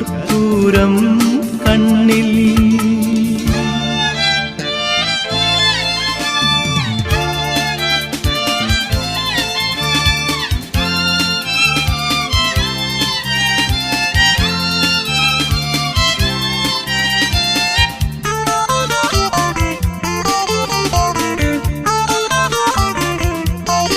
കർപ്പൂരം